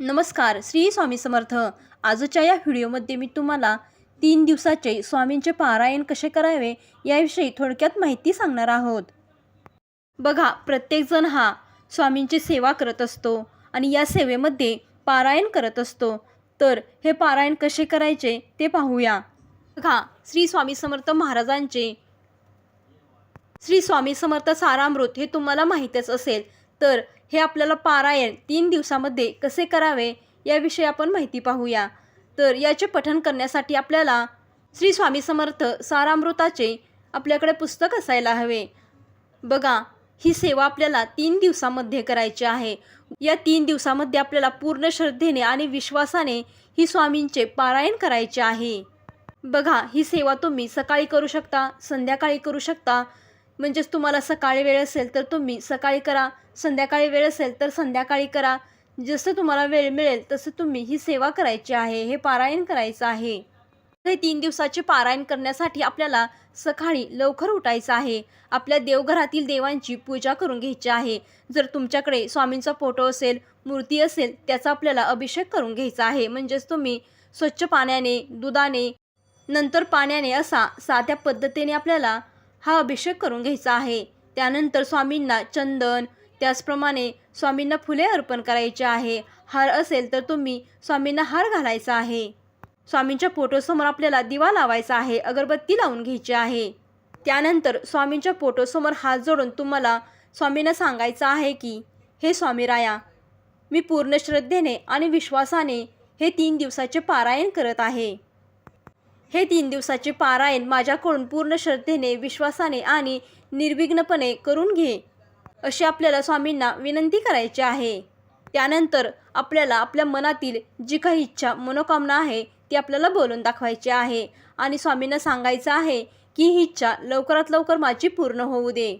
नमस्कार श्री स्वामी समर्थ. आजच्या या व्हिडिओमध्ये मी तुम्हाला तीन दिवसाचे स्वामींचे पारायण कसे करावे याविषयी थोडक्यात माहिती सांगणार आहोत. बघा प्रत्येकजण हा स्वामींची सेवा करत असतो आणि या सेवेमध्ये पारायण करत असतो. तर हे पारायण कसे करायचे ते पाहूया. बघा श्री स्वामी समर्थ महाराजांचे श्री स्वामी समर्थ सारामृत हे तुम्हाला माहीतच असेल. तर हे आपल्याला पारायण तीन दिवसामध्ये कसे करावे याविषयी आपण माहिती पाहूया. तर याचे पठण करण्यासाठी आपल्याला श्री स्वामी समर्थ सारामृताचे आपल्याकडे पुस्तक असायला हवे. बघा ही सेवा आपल्याला तीन दिवसामध्ये करायची आहे. या तीन दिवसामध्ये आपल्याला पूर्ण श्रद्धेने आणि विश्वासाने ही स्वामींचे पारायण करायचे आहे. बघा ही सेवा तुम्ही सकाळी करू शकता संध्याकाळी करू शकता म्हणजेच तुम्हाला सकाळी वेळ असेल तर तुम्ही सकाळी करा संध्याकाळी वेळ असेल तर संध्याकाळी करा. जसं तुम्हाला वेळ मिळेल तसं तुम्ही ही सेवा करायची आहे हे पारायण करायचं आहे. हे तीन दिवसाचे पारायण करण्यासाठी आपल्याला सकाळी लवकर उठायचं आहे. आपल्या देवघरातील देवांची पूजा करून घ्यायची आहे. जर तुमच्याकडे स्वामींचा फोटो असेल मूर्ती असेल त्याचा आपल्याला अभिषेक करून घ्यायचा आहे. म्हणजेच तुम्ही स्वच्छ पाण्याने दुधाने नंतर पाण्याने असा साध्या पद्धतीने आपल्याला हा अभिषेक करून घ्यायचा आहे. त्यानंतर स्वामींना चंदन त्याचप्रमाणे स्वामींना फुले अर्पण करायचे आहे. हार असेल तर तुम्ही स्वामींना हार घालायचा आहे. स्वामींच्या फोटोसमोर आपल्याला दिवा लावायचा आहे अगरबत्ती लावून घ्यायची आहे. त्यानंतर स्वामींच्या फोटोसमोर हात जोडून तुम्हाला स्वामींना सांगायचं आहे की हे स्वामीराया मी पूर्ण श्रद्धेने आणि विश्वासाने हे तीन दिवसाचे पारायण करत आहे. हे तीन दिवसाचे पारायण माझ्याकडून पूर्ण श्रद्धेने विश्वासाने आणि निर्विघ्नपणे करून घे अशी आपल्याला स्वामींना विनंती करायची आहे. त्यानंतर आपल्याला आपल्या मनातील जी काही इच्छा मनोकामना आहे ती आपल्याला बोलून दाखवायची आहे आणि स्वामींना सांगायचं आहे की ही इच्छा लवकरात लवकर माझी पूर्ण होऊ दे.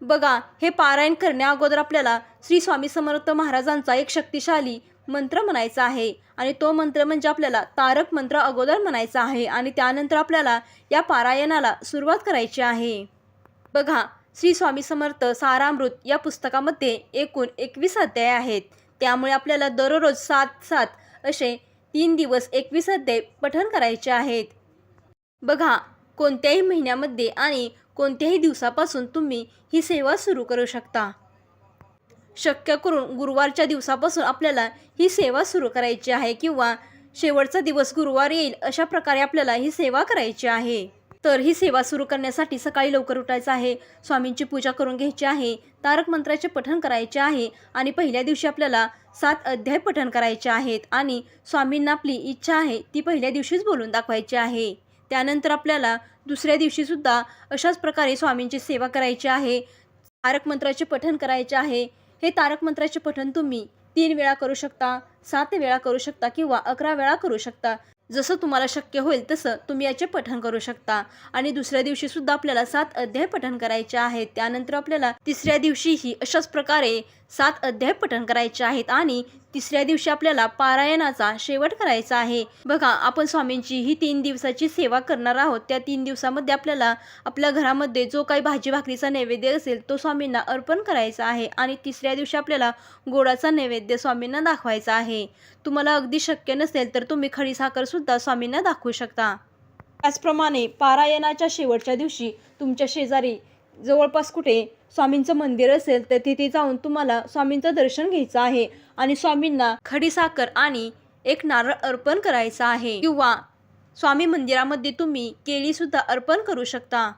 बघा हे पारायण करण्या अगोदर आपल्याला श्री स्वामी समर्थ महाराजांचा एक शक्तिशाली मंत्र म्हणायचा आहे. आणि तो मंत्र म्हणजे आपल्याला तारक मंत्र अगोदर म्हणायचा आहे. आणि त्यानंतर आपल्याला या पारायणाला सुरुवात करायची आहे. बघा श्री स्वामी समर्थ सारामृत या पुस्तकामध्ये एकूण एकवीस अध्याय आहेत. त्यामुळे आपल्याला दररोज सात सात असे तीन दिवस एकवीस अध्याय पठण करायचे आहेत. बघा कोणत्याही महिन्यामध्ये आणि कोणत्याही दिवसापासून तुम्ही ही सेवा सुरू करू शकता. शक्य करून गुरुवारच्या दिवसापासून आपल्याला ही सेवा सुरू करायची आहे किंवा शेवटचा दिवस गुरुवार येईल अशा प्रकारे आपल्याला ही सेवा करायची आहे. तर ही सेवा सुरू करण्यासाठी सकाळी लवकर उठायचं आहे स्वामींची पूजा करून घ्यायची आहे तारक मंत्राचे पठण करायचे आहे आणि पहिल्या दिवशी आपल्याला सात अध्याय पठण करायचे आहेत आणि स्वामींना आपली इच्छा आहे ती पहिल्या दिवशीच बोलून दाखवायची आहे. त्यानंतर आपल्याला दुसऱ्या दिवशीसुद्धा अशाच प्रकारे स्वामींची सेवा करायची आहे तारक मंत्राचे पठण करायचे आहे हे तारक मंत्राचे पठण तुम्ही तीन वेळा करू शकता सात वेळा करू शकता किंवा अकरा वेळा करू शकता. जसं तुम्हाला शक्य होईल तसं तुम्ही याचे पठण करू शकता. आणि दुसऱ्या दिवशी सुद्धा आपल्याला सात अध्याय पठण करायचे आहेत. त्यानंतर आपल्याला तिसऱ्या दिवशीही अशाच प्रकारे सात अध्याय पठण करायचे आहेत आणि तिसऱ्या दिवशी आपल्याला पारायणाचा शेवट करायचा आहे. बघा आपण स्वामींची ही तीन दिवसाची सेवा करणार आहोत. त्या तीन दिवसामध्ये आपल्याला आपल्या घरामध्ये जो काही भाजी भाकरीचा नैवेद्य असेल तो स्वामींना अर्पण करायचा आहे आणि तिसऱ्या दिवशी आपल्याला गोडाचा नैवेद्य स्वामींना दाखवायचा आहे. तुम्हाला अगदी शक्य नसेल तर तुम्ही खडी सुद्धा स्वामींना दाखवू शकता. त्याचप्रमाणे पारायणाच्या शेवटच्या दिवशी तुमच्या शेजारी जवळपास कुठे स्वामींचं मंदिर असेल तर तिथे जाऊन तुम्हाला स्वामींचं दर्शन घ्यायचं आहे आणि स्वामींना खडीसाखर आणि एक नारळ अर्पण करायचा आहे. किंवा स्वामी मंदिरामध्ये तुम्ही केळीसुद्धा अर्पण करू शकता.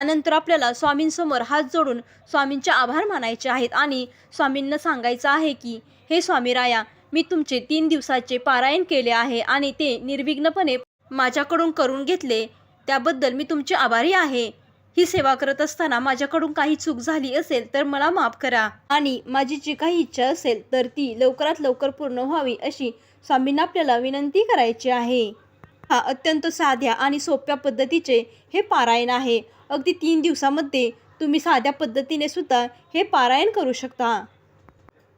त्यानंतर आपल्याला स्वामींसमोर हात जोडून स्वामींचे आभार मानायचे आहेत आणि स्वामींना सांगायचं आहे की हे स्वामीराया मी तुमचे तीन दिवसाचे पारायण केले आहे आणि ते निर्विघ्नपणे माझ्याकडून करून घेतले. त्याबद्दल मी तुमचे आभारी आहे. ही सेवा करत असताना माझ्याकडून काही चूक झाली असेल तर मला माफ करा. आणि माझी जी काही इच्छा असेल तर ती लवकरात लवकर पूर्ण व्हावी अशी स्वामींना आपल्याला विनंती करायची आहे. हा अत्यंत साध्या आणि सोप्या पद्धतीचे हे पारायण आहे. अगदी तीन दिवसामध्ये तुम्ही साध्या पद्धतीने सुद्धा हे पारायण करू शकता.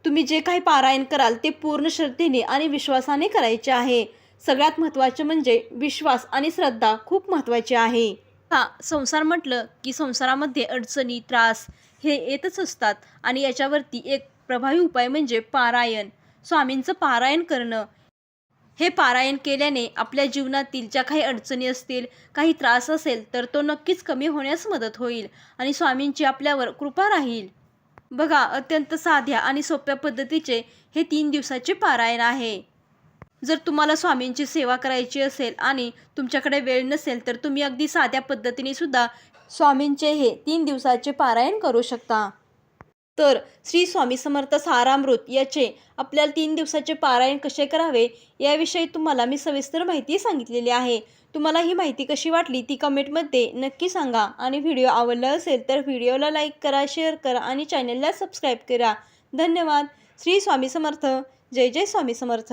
तुम्ही जे काही पारायण कराल ते पूर्ण श्रद्धेने आणि विश्वासाने करायचे आहे. सगळ्यात महत्त्वाचे म्हणजे विश्वास आणि श्रद्धा खूप महत्त्वाची आहे. हा संसार म्हटलं की संसारामध्ये अडचणी त्रास हे येतच असतात आणि याच्यावरती एक प्रभावी उपाय म्हणजे पारायण. स्वामींचं पारायण करणं. हे पारायण केल्याने आपल्या जीवनातील ज्या काही अडचणी असतील काही त्रास असेल तर तो नक्कीच कमी होण्यास मदत होईल आणि स्वामींची आपल्यावर कृपा राहील. बघा अत्यंत साध्या आणि सोप्या पद्धतीचे हे तीन दिवसाचे पारायण आहे. जर तुम्हाला स्वामींची सेवा करायची असेल आणि तुमच्याकडे वेळ नसेल तर तुम्ही अगदी साध्या पद्धतीने सुद्धा स्वामींचे हे तीन दिवसाचे पारायण करू शकता. तर श्री स्वामी समर्थ सारामृत याचे आपल्याला तीन दिवसाचे पारायण कसे करावे याविषयी तुम्हाला मी सविस्तर माहिती सांगितलेली आहे. तुम्हाला ही माहिती कशी वाटली ती कमेंटमध्ये नक्की सांगा. आणि व्हिडिओ आवडला असेल तर व्हिडिओला लाईक करा शेअर करा आणि चॅनलला सबस्क्राईब करा. धन्यवाद. श्री स्वामी समर्थ. जय जय स्वामी समर्थ.